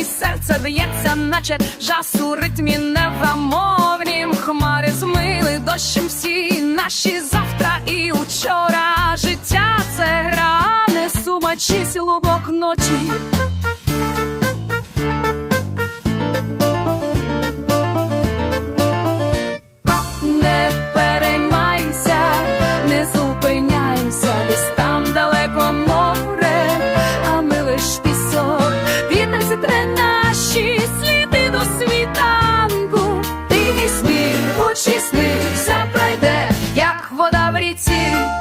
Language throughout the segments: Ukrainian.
тіней серце б'ється, наче жас у ритмі неврамовнім. Хмари змили дощем всі наші завтра і учора. Життя це гра, не сумачі сілубок ночі. Вода.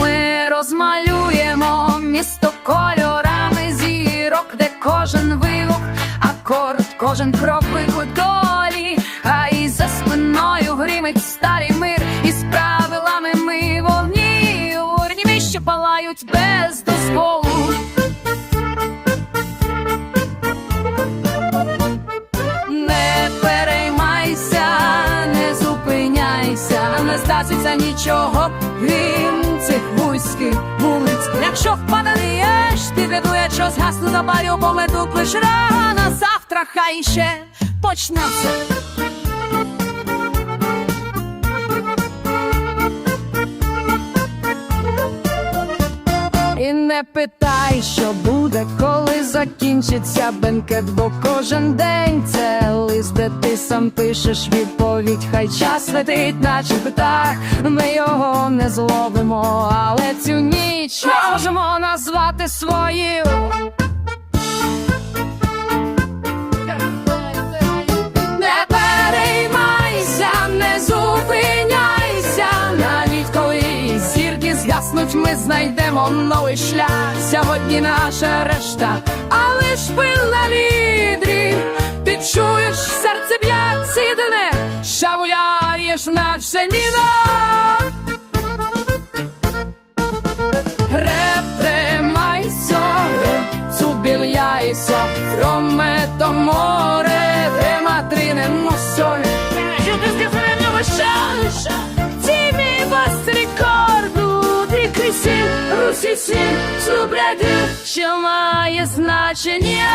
Ми розмалюємо місто кольорами зірок, де кожен вигук, акорд, кожен крок виклик долі, а і за спиною гримить старий мир, і з правилами ми вогні, урні, що палають без дозволу. Не стаситься нічого, крім цих вузьких вулиць. Якщо впадаєш, ти рятує, що згасну на барю, помету лиш рано, завтра хай ще почнеться. Не питай, що буде, коли закінчиться бенкет, бо кожен день це лист, де ти сам пишеш відповідь. Хай час летить, наче птах. Ми його не зловимо, але цю ніч можемо назвати своєю. Зірки згаснуть, ми знайдемо новий шлях. Сьогодні наша решта, але ж пил на відрі. Ти чуєш серце б'ять єдине, шавуяєш наче ніно. Русі сін, субряди, що має значення.